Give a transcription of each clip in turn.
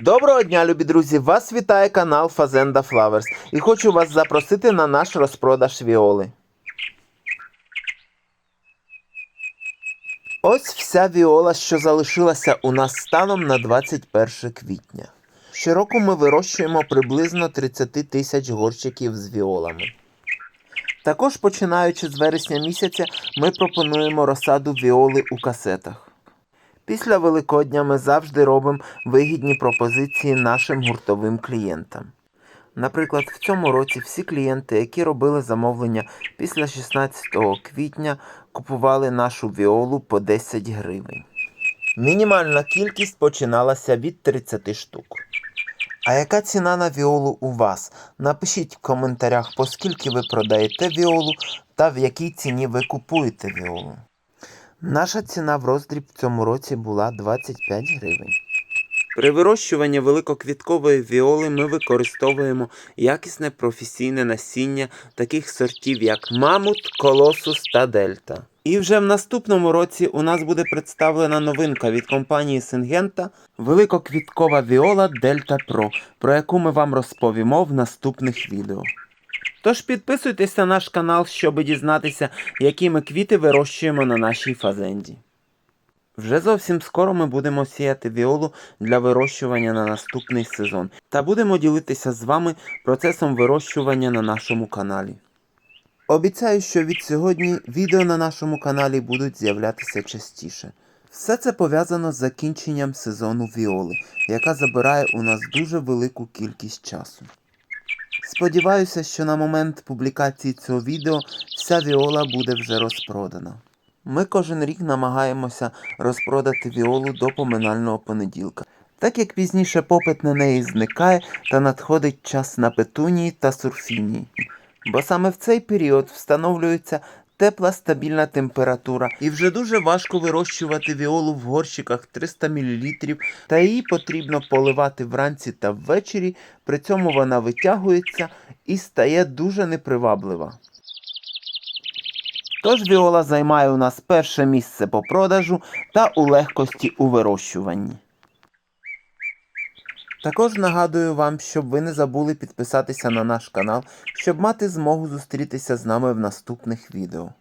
Доброго дня, любі друзі! Вас вітає канал Fazenda Flowers і хочу вас запросити на наш розпродаж віоли. Ось вся віола, що залишилася у нас станом на 21 квітня. Щороку ми вирощуємо приблизно 30 тисяч горщиків з віолами. Також починаючи з вересня місяця, ми пропонуємо розсаду віоли у касетах. Після Великодня ми завжди робимо вигідні пропозиції нашим гуртовим клієнтам. Наприклад, в цьому році всі клієнти, які робили замовлення після 16 квітня, купували нашу віолу по 10 гривень. Мінімальна кількість починалася від 30 штук. А яка ціна на віолу у вас? Напишіть в коментарях, по скільки ви продаєте віолу та в якій ціні ви купуєте віолу. Наша ціна в роздріб в цьому році була 25 гривень. При вирощуванні великоквіткової віоли ми використовуємо якісне професійне насіння таких сортів, як Мамут, Колосус та Дельта. І вже в наступному році у нас буде представлена новинка від компанії Сингента великоквіткова віола Дельта Pro, про яку ми вам розповімо в наступних відео. Тож підписуйтесь на наш канал, щоб дізнатися, які ми квіти вирощуємо на нашій фазенді. Вже зовсім скоро ми будемо сіяти віолу для вирощування на наступний сезон та будемо ділитися з вами процесом вирощування на нашому каналі. Обіцяю, що від сьогодні відео на нашому каналі будуть з'являтися частіше. Все це пов'язано з закінченням сезону віоли, яка забирає у нас дуже велику кількість часу. Сподіваюся, що на момент публікації цього відео вся віола буде вже розпродана. Ми кожен рік намагаємося розпродати віолу до поминального понеділка, так як пізніше попит на неї зникає та надходить час на петунії та сурфінії. Бо саме в цей період встановлюється тепла стабільна температура, і вже дуже важко вирощувати віолу в горщиках 300 мл, та її потрібно поливати вранці та ввечері, при цьому вона витягується і стає дуже неприваблива. Тож віола займає у нас перше місце по продажу та у легкості у вирощуванні. Також нагадую вам, щоб ви не забули підписатися на наш канал, щоб мати змогу зустрітися з нами в наступних відео.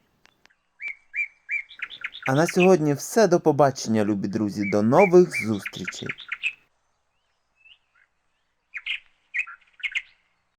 А на сьогодні все до побачення, любі друзі, до нових зустрічей!